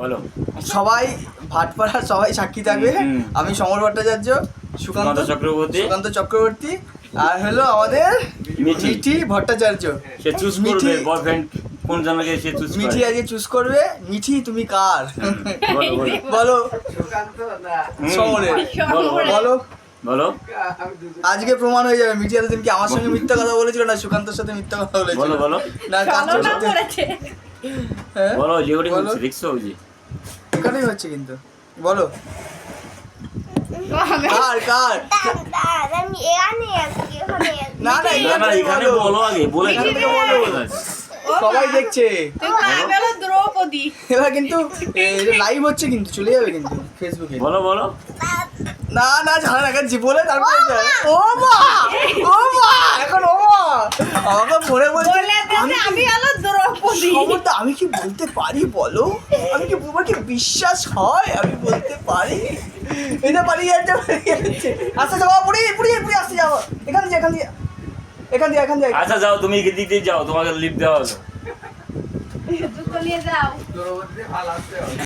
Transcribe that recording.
বলো। সবাই ভাটপাড়ার সবাই সাক্ষী থাকবে। আমি সমর ভট্টাচার্য সুকান্ত চক্রবর্তী। সুকান্ত চক্রবর্তী আর হলো আমাদের মিঠি। মিঠি ভট্টাচার্য। সে চুজ করবে মিঠি বয়ফ্রেন্ড কোন জনকে সে চুজ মিঠি আজকে চুজ করবে মিঠি তুমি কার? বলো বলো। বলো। সমরের। বলো বলো। আজকে প্রমাণ হয়ে যাবে মিঠি এতদিন কি আমার সঙ্গে মিথ্যা কথা বলেছিল না সুকান্তর সাথে মিথ্যা কথা বলেছিল? বলো বলো। না? করেছে হ্যাঁ? বলো বলো। দেখছ ওই যে। এখানেই হচ্ছে কিন্তু। বলো। কার কার? না না এখান এখানে বলো। আগে সবাই দেখছে। দ্রৌপদী। এবার কিন্তু লাইভ হচ্ছে কিন্তু চলে যাবে কিন্তু ফেসবুকে বলো বলো। না না জানা না বলে তারপরে ও মা ও মা এখন ও মা আমাকে ফোনে বলছে আমি হলো দ্রৌপদী খবরটা আমি কি বলতে পারি বলো? আমি কি তোমার কি বিশ্বাস হয় আমি বলতে পারি? এটা পারি পালিয়ে যাচ্ছে পালিয়ে যাচ্ছে। আস্তে যাওয়া পুরি পুরি পুরি আসতে যাও। এখান দিয়ে এখান দিয়ে। এখান দিয়ে এখান দিয়ে। আচ্ছা যাও তুমি এদিক দিয়ে যাও তোমাকে লিফট দেওয়া হলো। যাও।